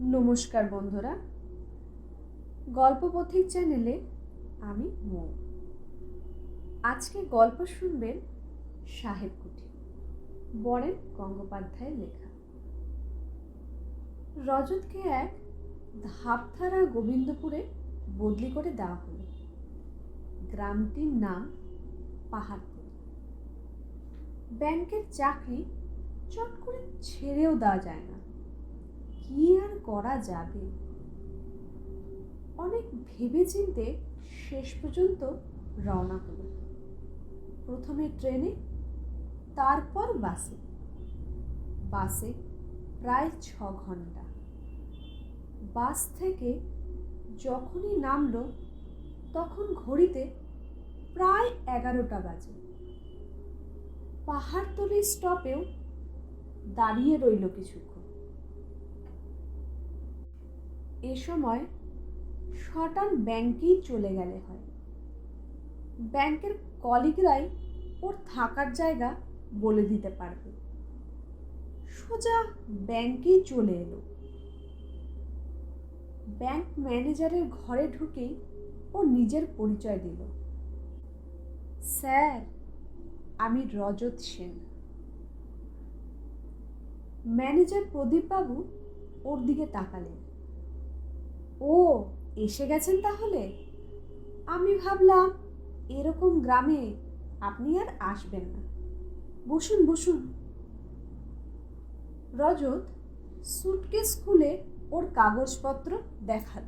নমস্কার বন্ধুরা। গল্প পথিক চ্যানেলে আমি মো। আজকে গল্প শুনবেন সাহেব কুঠি, বরেন গঙ্গোপাধ্যায়ের লেখা। রজতকে এক ধাপধারা গোবিন্দপুরে বদলি করে দেওয়া হলো। গ্রামটির নাম পাহাড়পুর। ব্যাংকের চাকরি চট করে ছেড়েও দেওয়া যায় না। কি আর করা যাবে? অনেক ভেবেচিন্তে শেষ পর্যন্ত রওনা হলো। প্রথমে ট্রেনে, তারপর বাসে। বাসে প্রায় ছ ঘণ্টা বাস থেকে যখনই নামলো, তখন ঘড়িতে প্রায় এগারোটা বাজে। পাহাড়তলি স্টপেও দাঁড়িয়ে রইল কিছুক্ষণ। এ সময় শটান ব্যাংকেই চলে গেলে হয়। ব্যাংকের কলিগরাই ওর থাকার জায়গা বলে দিতে পারবে। সোজা ব্যাংকেই চলে এলো। ব্যাংক ম্যানেজারের ঘরে ঢুকেই ও নিজের পরিচয় দিল। স্যার, আমি রজত সেন। ম্যানেজার প্রদীপবাবু ওর দিকে তাকালেন। ও, এসে গেছেন তাহলে? আমি ভাবলাম, এরকম গ্রামে আপনি আর আসবেন না। বসুন বসুন। রজত সুটকেস খুলে ওর কাগজপত্র দেখাল।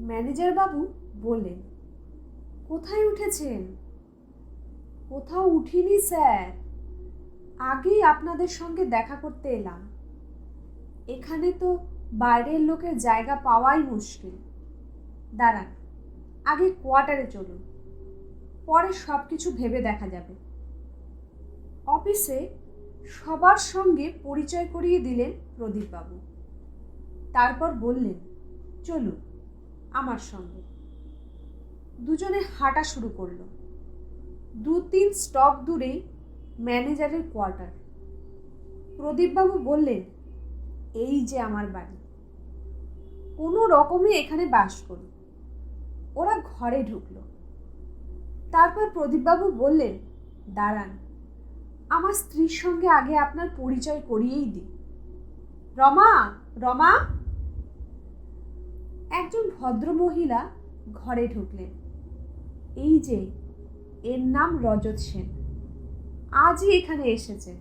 ম্যানেজার বাবু বললেন, কোথায় উঠেছেন? কোথাও উঠিনি, স্যার। আগেই আপনাদের সঙ্গে দেখা করতে এলাম। এখানে তো বাইরের লোকের জায়গা পাওয়াই মুশকিল। দাঁড়ান, আগে কোয়ার্টারে চলুন, পরে সব কিছু ভেবে দেখা যাবে। অফিসে সবার সঙ্গে পরিচয় করিয়ে দিলেন প্রদীপবাবু। তারপর বললেন, চলুন, আমার সঙ্গে। দুজনে হাঁটা শুরু করল। দু তিন স্টপ দূরেই ম্যানেজারের কোয়ার্টার। প্রদীপবাবু বললেন, এই যে আমার বাড়ি। কোনো রকমে এখানে বাস করি ওরা ঘরে ঢুকলো। তারপর প্রদীপবাবু বললেন, দাঁড়ান, আমার স্ত্রীর সঙ্গে আগে আপনার পরিচয় করিয়েই দিই রমা রমা! একজন ভদ্রমহিলা ঘরে ঢুকলেন। এই যে, এর নাম রজত সেন। আজই এখানে এসেছেন।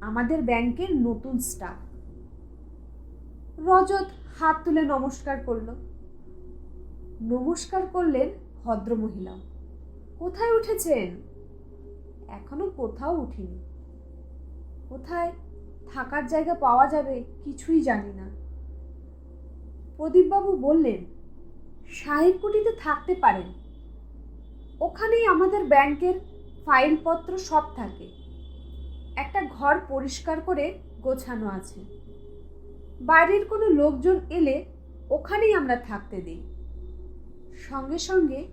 আমাদের ব্যাংকের নতুন স্টাফ। রজত হাত তুলে নমস্কার করল। নমস্কার করলেন ভদ্রমহিলাও কোথায় উঠেছেন? এখনও কোথাও উঠিনি। কোথায় থাকার জায়গা পাওয়া যাবে কিছুই জানি না। প্রদীপবাবু বললেন, সাহেবকুটিতে থাকতে পারেন। ওখানেই আমাদের ব্যাংকের ফাইলপত্র সব থাকে। একটা ঘর পরিষ্কার করে গোছানো আছে। বাইরের কোনো লোকজন এলে ওখানেই আমরা থাকতে দিই। সঙ্গে সঙ্গে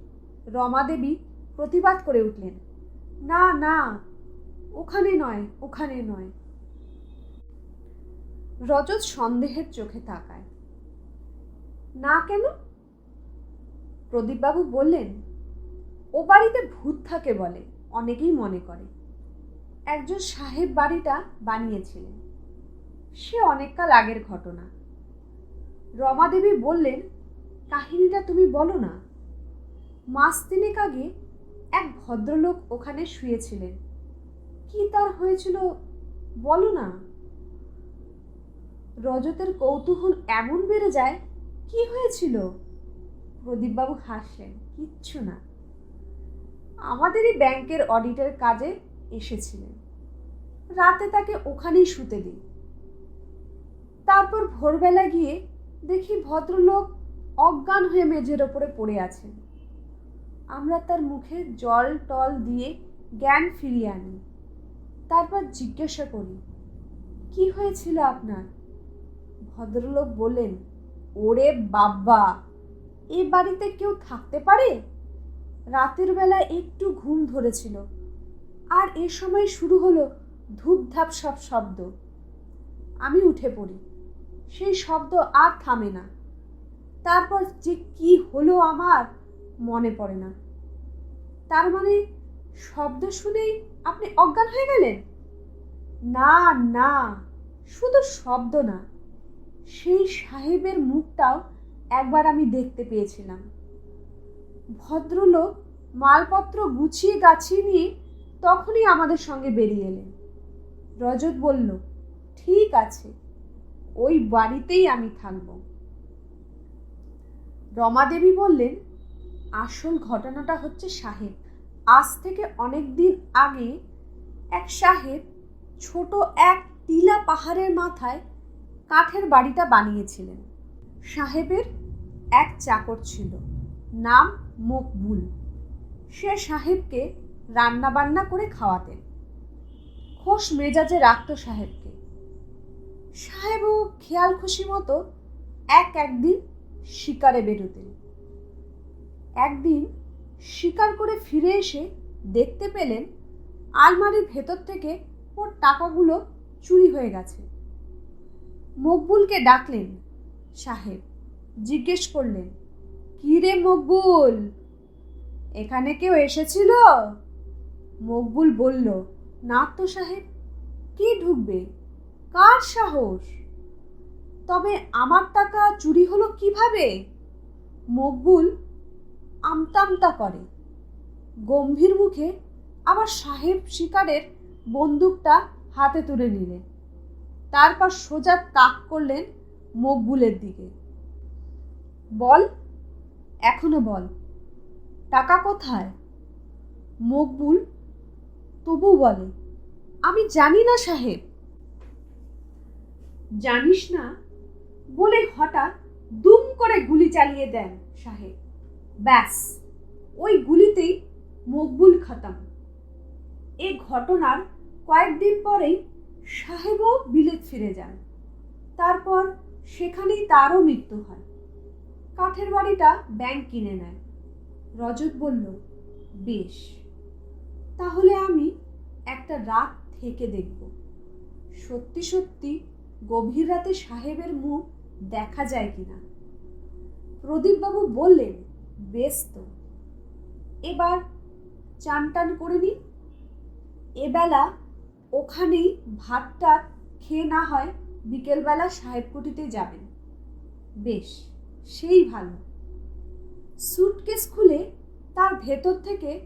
রমাদেবী প্রতিবাদ করে উঠলেন, না না, ওখানে নয় ওখানে নয়। রজত সন্দেহের চোখে তাকায়। না কেন? প্রদীপবাবু বললেন, ও বাড়িতে ভূত থাকে বলে, অনেকেই মনে করে। একজন সাহেব বাড়িটা বানিয়েছিলেন। সে অনেককাল আগের ঘটনা। রমাদেবী বললেন, কাহিনীটা তুমি বলো না। মাস তিনেক আগে এক ভদ্রলোক ওখানে শুয়েছিলেন। কি তার হয়েছিল বলো না? রজতের কৌতূহল এমন বেড়ে যায়, কি হয়েছিল? প্রদীপবাবু হাসলেন, কিচ্ছু না। আমাদেরই ব্যাংকের অডিটের কাজে এসেছিলেন। রাতে তাকে ওখানেই শুতে দিই তারপর ভোরবেলা গিয়ে দেখি ভদ্রলোক অজ্ঞান হয়ে মেঝের ওপরে পড়ে আছেন। আমরা তার মুখে জল টল দিয়ে জ্ঞান ফিরিয়ে আনি। তারপর জিজ্ঞাসা করি, কি হয়েছিল আপনার? ভদ্রলোক বললেন, ওরে বাব্বা, এ বাড়িতে কেউ থাকতে পারে? রাতের বেলা একটু ঘুম ধরেছিল, আর এ সময় শুরু হলো ধূপধাপ সব শব্দ। আমি উঠে পড়ি। সেই শব্দ আর থামে না। তারপর যে কি হলো আমার মনে পড়ে না। তার মানে শব্দ শুনেই আপনি অজ্ঞান হয়ে গেলেন? না না, শুধু শব্দ না, সেই সাহেবের মুখটাও একবার আমি দেখতে পেয়েছিলাম। ভদ্রলোক মালপত্র গুছিয়ে গাছিয়ে নিয়ে তখনই আমাদের সঙ্গে বেরিয়ে এলেন। রজত বলল, ঠিক আছে। ওই বাড়িতেই আমি থাকব। রমাদেবী বললেন, আসল ঘটনাটা হচ্ছে সাহেব। আজ থেকে অনেক দিন আগে এক সাহেব ছোট এক টিলা পাহাড়ের মাথায় কাঠের বাড়িটা বানিয়েছিলেন। সাহেবের এক চাকর ছিল, নাম মকবুল। সে সাহেবকে রান্না বান্না করে খাওয়াতেন। খোশ মেজাজে রাখত সাহেবকে। সাহেবও খেয়াল খুশি মতো এক একদিন শিকারে বেরোতেন। একদিন শিকার করে ফিরে এসে দেখতে পেলেন আলমারির ভেতর থেকে ওর টাকাগুলো চুরি হয়ে গেছে। মকবুলকে ডাকলেন, সাহেব, জিজ্ঞেস করলেন, কি রে মকবুল? এখানে কেউ এসেছিল? মকবুল বলল, না তো সাহেব, কে ঢুকবে? কার সাহস? তবে আমার টাকা চুরি হলো কীভাবে? মকবুল আমতামতা করে। গম্ভীর মুখে আবার সাহেব শিকারের বন্দুকটা হাতে তুলে নিলেন। তারপর সোজা তাক করলেন মকবুলের দিকে। বল, এখনও বল, টাকা কোথায়? মকবুল তবু বলে, আমি জানি না সাহেব। জানিস না? বলে হঠাৎ দুম করে গুলি চালিয়ে দেন সাহেব। ব্যাস, ওই গুলিতেই মকবুল খতম। এ ঘটনার কয়েকদিন পরেই সাহেবও বিলেত ফিরে যান। তারপর সেখানেই তারও মৃত্যু হয়। কাঠের বাড়িটা ব্যাংক কিনে নেয়। রজত বলল, বেশ, তাহলে আমি একটা রাত থেকে দেখব। সত্যি সত্যি গভীর রাতে সাহেবের মুখ দেখা যায় কিনা? প্রদীপবাবু বললেন, বেশ তো। এবার চান টান করে নি। এবেলা ওখানেই ভাতটা খেয়ে না হয় বিকেলবেলা সাহেব কুটিতে যাবেন। বেশ, সেই ভালো। সুটকেস খুলে তার ভেতর থেকে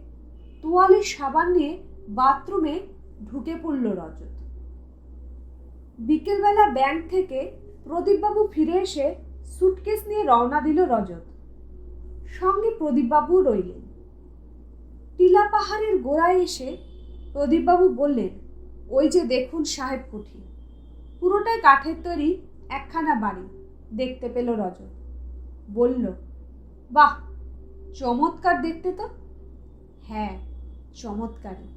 তোয়ালে সাবান নিয়ে বাথরুমে ঢুকে পড়ল রজত। বিকেলবেলা ব্যাংক থেকে প্রদীপবাবু ফিরে এসে সুটকেস নিয়ে রওনা দিল রজত। সঙ্গে প্রদীপবাবু রইলেন। টিলা পাহাড়ের গোড়ায় এসে প্রদীপবাবু বললেন, ওই যে দেখুন সাহেব কুঠি। পুরোটাই কাঠের তৈরি, একখানা বাড়ি। দেখতে পেল রজত। বলল, বাহ, চমৎকার দেখতে তো? হ্যাঁ চমৎকারই।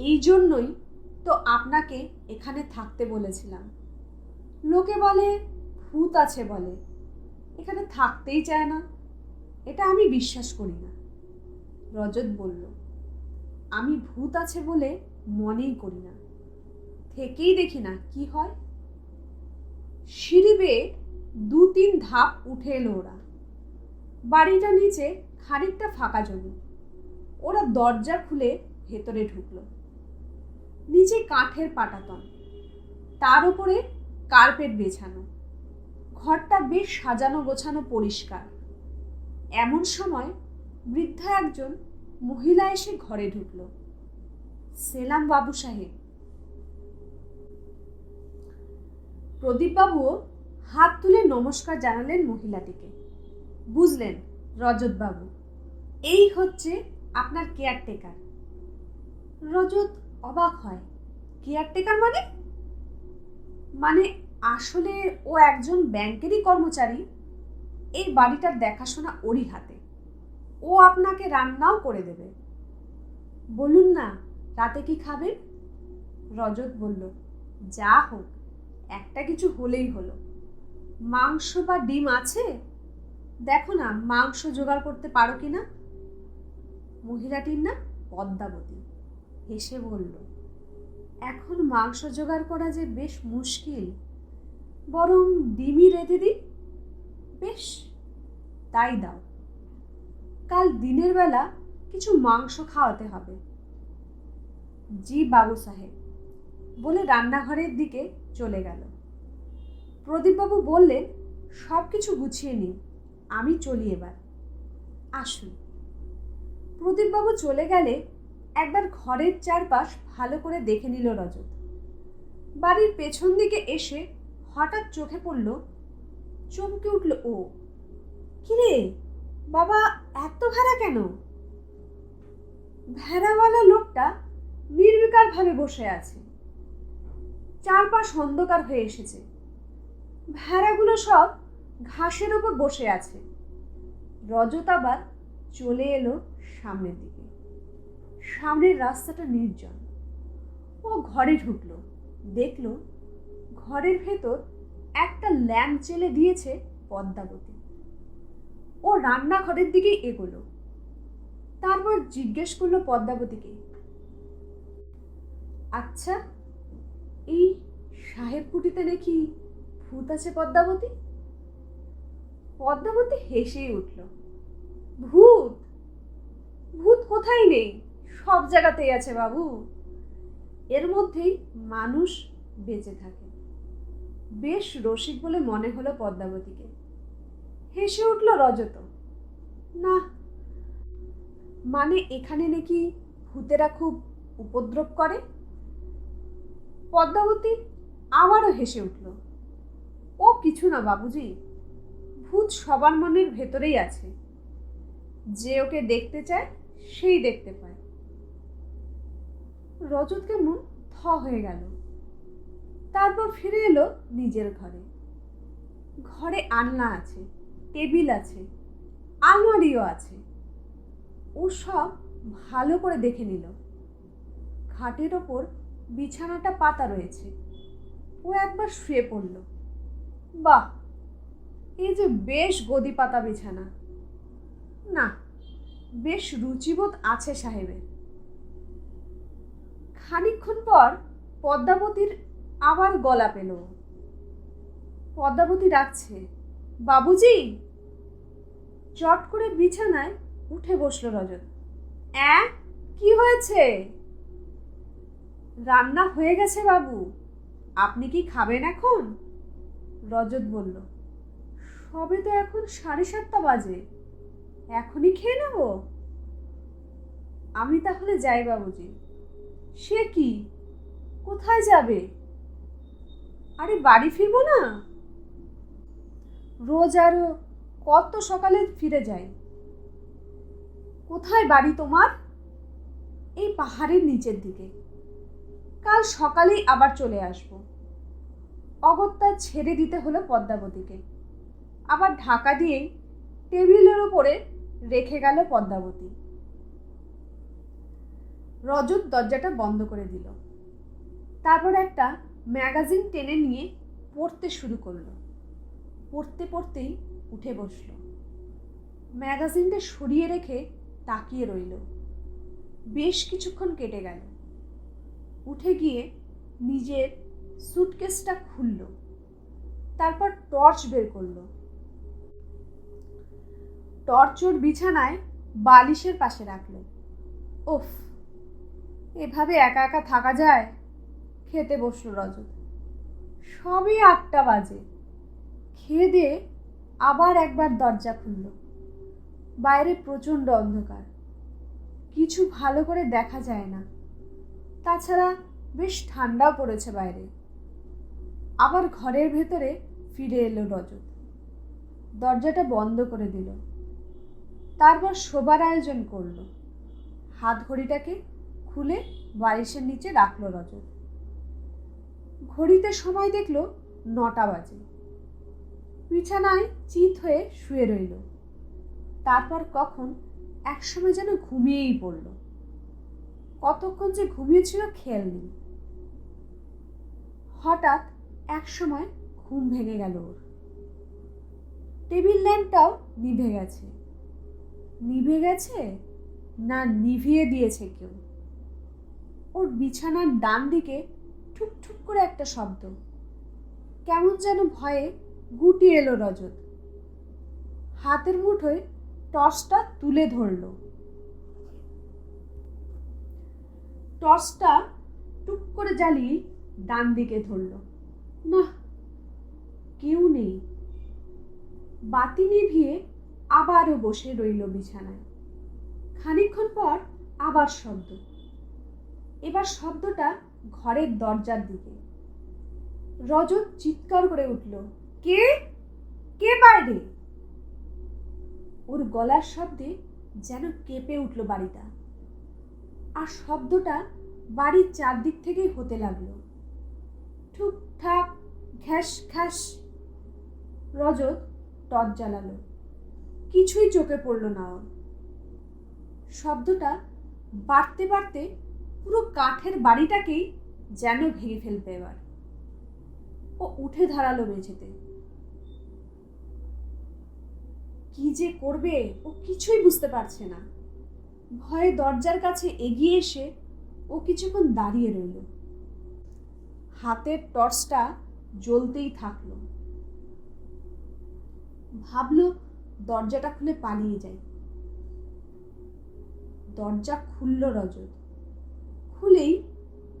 এই জন্যই তো আপনাকে এখানে থাকতে বলেছিলাম। লোকে বলে, ভূত আছে বলে। এখানে থাকতেই চায় না। এটা আমি বিশ্বাস করি না। রজত বলল, আমি ভূত আছে বলে মনেই করি না। থেকেই দেখি না কি হয়। সিঁড়ি বেয়ে দু তিন ধাপ উঠে এলো ওরা। বাড়িটা নিচে খানিকটা ফাঁকা জমি। ওরা দরজা খুলে ভেতরে ঢুকলো। নিচে কাঠের পাটাতন। তার উপরে কার্পেট বেছানো। ঘরটা বেশ সাজানো গোছানো পরিষ্কার। এমন সময় বৃদ্ধা একজন মহিলা এসে ঘরে ঢুকল। সেলাম বাবু সাহেব। প্রদীপবাবুও হাত তুলে নমস্কার জানালেন মহিলাটিকে। বুঝলেন, রজতবাবু, এই হচ্ছে আপনার কেয়ারটেকার। রজত অবাক হয়। কেয়ারটেকার মানে? মানে আসলে ও একজন ব্যাংকেরই কর্মচারী। এই বাড়িটার দেখাশোনা ওরই হাতে। ও আপনাকে রান্নাও করে দেবে। বলুন না, রাতে কি খাবেন? রজত বলল, যা হোক, একটা কিছু হলেই হলো। মাংস বা ডিম আছে? দেখো না, মাংস জোগাড় করতে পারো কি না মহিলাটির না পদ্মাবতী। হেসে বলল, এখন মাংস জোগাড় করা যে বেশ মুশকিল। বরং ডিমই রেঁধে দিই? বেশ, তাই দাও। কাল দিনের বেলা কিছু মাংস খাওয়াতে হবে। জি বাবু সাহেব, বলে রান্নাঘরের দিকে চলে গেল। প্রদীপবাবু বললেন, সব কিছু গুছিয়ে নিন, আমি চলি এবার। আসুন। প্রদীপবাবু চলে গেলে একবার ঘরের চারপাশ ভালো করে দেখে নিল রজত। বাড়ির পেছন দিকে এসে হঠাৎ চোখে পড়ল, চমকে উঠল, ও, কিরে, বাবা এত ভেড়া কেন? ভেড়াওয়ালা লোকটা নির্বিকারভাবে বসে আছে। চারপাশ অন্ধকার হয়ে এসেছে। ভেড়াগুলো সব ঘাসের ওপর বসে আছে। রজত আবার চলে এলো সামনের দিকে। সামনের রাস্তাটা নির্জন। ও ঘরে ঢুকলো। দেখল ঘরের ভেতর একটা ল্যাম্প জেলে দিয়েছে পদ্মাবতী। ও রান্নাঘরের দিকেই এগোলো। তারপর জিজ্ঞেস করল পদ্মাবতীকে আচ্ছা এই সাহেব কুটিতে নাকি ভূত আছে পদ্মাবতী? পদ্মাবতী হেসেই উঠল, ভূত? ভূত কোথায় নেই? সব জায়গাতেই আছে বাবু। এর মধ্যেই মানুষ বেঁচে থাকে। বেশ রসিক বলে মনে হলো পদ্মাবতীকে। হেসে উঠল রজত। না মানে এখানে নাকি ভূতেরা খুব উপদ্রব করে? পদ্মাবতী আবারও হেসে উঠল। ও কিছু না বাবুজি, ভূত সবার মনের ভেতরেই আছে। যে ওকে দেখতে চায়, সেই দেখতে পায়। রজত কেমন থ হয়ে গেল। তারপর ফিরে এলো নিজের ঘরে। ঘরে আলনা আছে, টেবিল আছে, আলমারিও আছে। ও সব ভালো করে দেখে নিল। খাটের ওপর বিছানাটা পাতা রয়েছে। ও একবার শুয়ে পড়ল। বাহ! এই যে বেশ গদি পাতা বিছানা। না, বেশ রুচিবোধ আছে সাহেবের। খানিকক্ষণ পর পদ্মাবতীর আবার গলা পেল। পদ্মাবতী ডাকছে, বাবুজি! চট করে বিছানায় উঠে বসল রজত। অ্যাঁ, কি হয়েছে? রান্না হয়ে গেছে বাবু। আপনি কি খাবেন এখন? রজত বলল। সবে তো এখন সাড়ে সাতটা বাজে। এখনই খেয়ে নেব? আমি তাহলে যাই বাবুজি। সে কি? কোথায় যাবে? আরে বাড়ি ফিরবো না? রোজ আর কত সকালে ফিরে যাই। কোথায় বাড়ি তোমার? এই পাহাড়ের নিচের দিকে। কাল সকালেই আবার চলে আসব। অগত্যা ছেড়ে দিতে হলো পদ্মাবতীকে। আবার ঢাকা দিয়েই টেবিলের ওপরে রেখে গেল পদ্মাবতী। রজত দরজাটা বন্ধ করে দিল। তারপর একটা ম্যাগাজিন টেনে নিয়ে পড়তে শুরু করল। পড়তে পড়তেই উঠে বসল। ম্যাগাজিনটা সরিয়ে রেখে তাকিয়ে রইল। বেশ কিছুক্ষণ কেটে গেল। উঠে গিয়ে নিজের সুটকেসটা খুলল। তারপর টর্চ বের করল। টর্চ ওর বিছানায় বালিশের পাশে রাখল। ওফ এভাবে একা একা থাকা যায়? খেতে বসল রজত। সবই আটটা বাজে। খেয়ে দিয়ে আবার একবার দরজা খুলল। বাইরে প্রচণ্ড অন্ধকার। কিছু ভালো করে দেখা যায় না। তাছাড়া বেশ ঠান্ডাও পড়েছে বাইরে। আবার ঘরের ভেতরে ফিরে এলো রজত। দরজাটা বন্ধ করে দিল। তারপর শোবার আয়োজন করল। হাত ঘড়িটাকে খুলে বালিশের নিচে রাখল রজত। ঘড়িতে সময় দেখল নটা বাজে। বিছানায় চিত হয়ে শুয়ে রইল। তারপর কখন একসময় যেন ঘুমিয়েই পড়ল। কতক্ষণ যে ঘুমিয়েছিল খেয়াল নেই। হঠাৎ একসময় ঘুম ভেঙে গেল ওর। টেবিল ল্যাম্পটাও নিভে গেছে। নিভে গেছে না নিভিয়ে দিয়েছে কেউ? ওর বিছানার ডান দিকে করে একটা শব্দ। কেমন যেন ভয়ে গুটি এলো রজত। হাতের মুঠোয় টর্চটা তুলে ধরলো। টর্চটা টুক করে জ্বালিয়ে ডান দিকে ধরলো। না কেউ নেই। বাতি নিভিয়ে আবারও বসে রইল বিছানায়। খানিকক্ষণ পর আবার শব্দ। এবার শব্দটা ঘরের দরজার দিকে। রজত চিৎকার করে উঠল, কে? কে বাইরে? ওর গলার শব্দে যেন কেঁপে উঠল বাড়িটা। আর শব্দটা বাড়ির চারদিক থেকেই হতে লাগল। ঠুকঠাক, ঘ্যাস ঘ্যাস। রজত টর্চ জ্বালালো। কিছুই চোখে পড়ল না ওর। শব্দটা বাড়তে বাড়তে পুরো কাঠের বাড়িটাকেই যেন ভেঙে ফেলবে এবার। ও উঠে দাঁড়াল মেঝেতে। কি যে করবে, ও কিছুই বুঝতে পারছে না। ভয়ে দরজার কাছে এগিয়ে এসে ও কিছুক্ষণ দাঁড়িয়ে রইল। হাতের টর্চটা জ্বলতেই থাকল। ভাবলো দরজাটা খুলে পালিয়ে যাই। দরজা খুলল রজত। খুলেই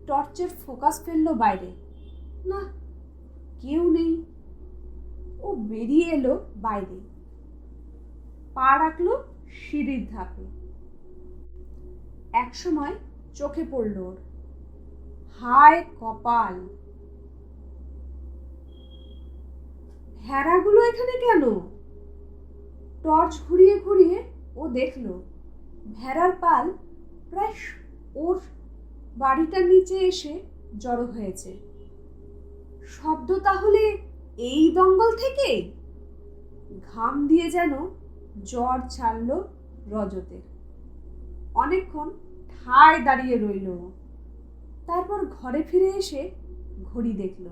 টর্চের ফোকাস ফেলল বাইরে। না, কেউ নেই। ও বেরিয়ে এলো বাইরে। পা রাখল সিঁড়ির ধাপে। একসময় চোখে পড়ল ওর। হায় কপাল! ভেড়াগুলো এখানে কেন? টর্চ ঘুরিয়ে ঘুরিয়ে ও দেখল, ভেড়ার পাল প্রায় ওর বাড়িটার নিচে এসে জড়ো হয়েছে। শব্দ তাহলে এই দঙ্গল থেকে? ঘাম দিয়ে যেন জ্বর ছাড়ল রজতের অনেকক্ষণ ঠায় দাঁড়িয়ে রইল তারপর ঘরে ফিরে এসে ঘড়ি দেখল।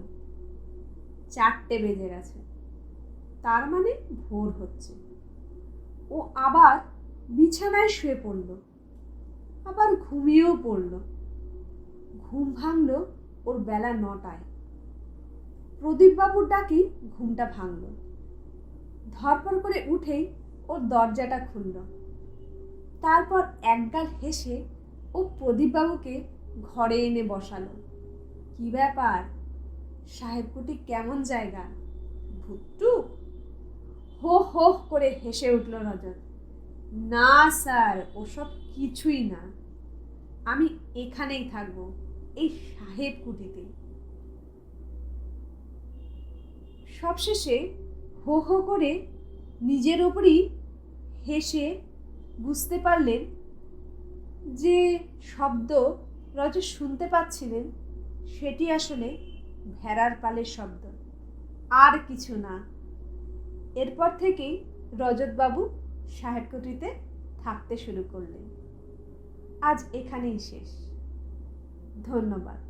চারটে বেজে গেছে। তার মানে ভোর হচ্ছে। ও আবার বিছানায় শুয়ে পড়ল। আবার ঘুমিয়েও পড়ল। ঘুম ভাঙল ওর বেলা নটায়। প্রদীপবাবুর ডাকি ঘুমটা ভাঙল। ধরপর করে উঠেই ওর দরজাটা খুলল। তারপর একগাল হেসে ও প্রদীপবাবুকে ঘরে এনে বসালো। কি ব্যাপার? সাহেবকুটি কেমন জায়গা? ভুট্টু হো হো, করে হেসে উঠল রজত। না, স্যার, ওসব কিছুই না। আমি এখানেই থাকব। এই সাহেব কুটিতে। সবশেষে হো হো করে নিজের ওপরই হেসে বুঝতে পারলেন যে শব্দ রজত শুনতে পাচ্ছিলেন, সেটি আসলে ভেড়ার পালের শব্দ। আর কিছু না। এরপর থেকেই রজতবাবু সাহেবকুটিতে থাকতে শুরু করলেন। আজ এখানেই শেষ। ধন্যবাদ।